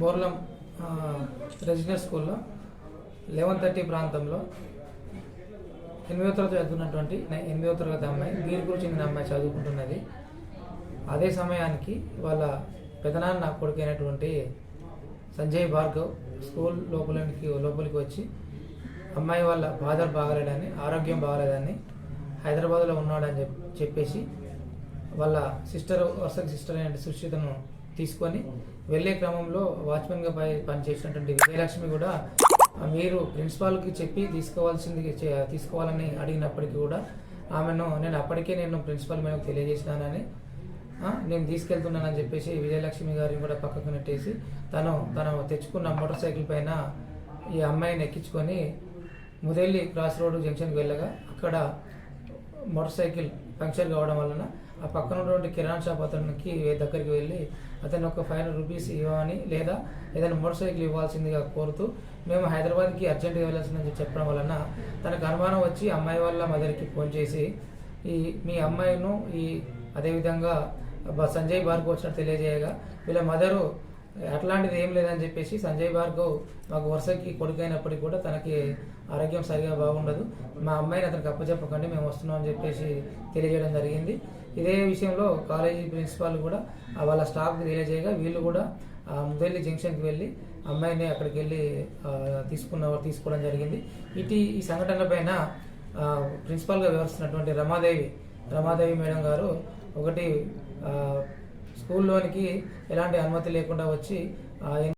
Borlam resident స్కూల్లో eleven thirty ప్రాంతంలో ఎనిమిదో తరగతి చదువుతున్నటువంటి ఎనిమిదో తరగతి అమ్మాయి బీర్పూర్ చెందిన అమ్మాయి చదువుకుంటున్నది. అదే సమయానికి వాళ్ళ పెదనాన్న కొడుకైనటువంటి సంజయ్ భార్గవ్ స్కూల్ లోపలికి లోపలికి వచ్చి అమ్మాయి వాళ్ళ ఫాదర్ బాగలేడని ఆరోగ్యం బాగలేదని హైదరాబాద్లో ఉన్నాడని చెప్పేసి వాళ్ళ సిస్టర్ వరుసకి సిస్టర్ అయిన సుశ్రితను తీసుకొని వెళ్ళే క్రమంలో వాచ్మెన్గా పై పనిచేసినటువంటి విజయలక్ష్మి కూడా మీరు ప్రిన్సిపాల్కి చెప్పి తీసుకోవాల్సింది చే- తీసుకోవాలని అడిగినప్పటికీ కూడా ఆమెను నేను అప్పటికే నేను ప్రిన్సిపాల్ మేరకు తెలియజేసినానని నేను తీసుకెళ్తున్నానని చెప్పేసి విజయలక్ష్మి గారిని కూడా పక్కకు నెట్టేసి తను తను తెచ్చుకున్న మోటార్ సైకిల్ పైన ఈ అమ్మాయిని ఎక్కించుకొని ముదెల్లి క్రాస్ రోడ్ జంక్షన్కి వెళ్ళగా అక్కడ మోటార్ సైకిల్ పంక్చర్ కావడం వలన ఆ పక్కన ఉన్నటువంటి కిరాణా షాప్ అతనికి దగ్గరికి వెళ్ళి అతను ఒక ఫైవ్ హండ్రెడ్ రూపీస్ ఇవ్వమని లేదా ఏదైనా మోటార్ సైకిల్ ఇవ్వాల్సిందిగా కోరుతూ మేము హైదరాబాద్కి అర్జెంట్గా వెళ్ళాల్సిందని చెప్పడం వలన తనకు అనుమానం వచ్చి అమ్మాయి వాళ్ళ మదర్కి ఫోన్ చేసి ఈ మీ అమ్మాయిను ఈ అదేవిధంగా సంజయ్ బార్కు వచ్చినట్టు తెలియజేయగా వీళ్ళ మదరు అట్లాంటిది ఏం లేదని చెప్పేసి సంజయ్ భార్గవ్ మాకు వరుసకి కొడుకైనప్పటికీ కూడా తనకి ఆరోగ్యం సరిగా బాగుండదు. మా అమ్మాయిని అతనికి అప్పచెప్పకండి మేము వస్తున్నాం అని చెప్పేసి తెలియజేయడం జరిగింది. ఇదే విషయంలో కాలేజీ ప్రిన్సిపాల్ కూడా వాళ్ళ స్టాఫ్కి తెలియజేయగా వీళ్ళు కూడా ఆ జంక్షన్కి వెళ్ళి అమ్మాయిని అక్కడికి వెళ్ళి తీసుకున్న తీసుకోవడం జరిగింది. ఇటు ఈ సంఘటన పైన ప్రిన్సిపాల్గా వ్యవహరిస్తున్నటువంటి రమాదేవి రమాదేవి మేడం గారు ఒకటి స్కూల్లోనికి ఎలాంటి అనుమతి లేకుండా వచ్చి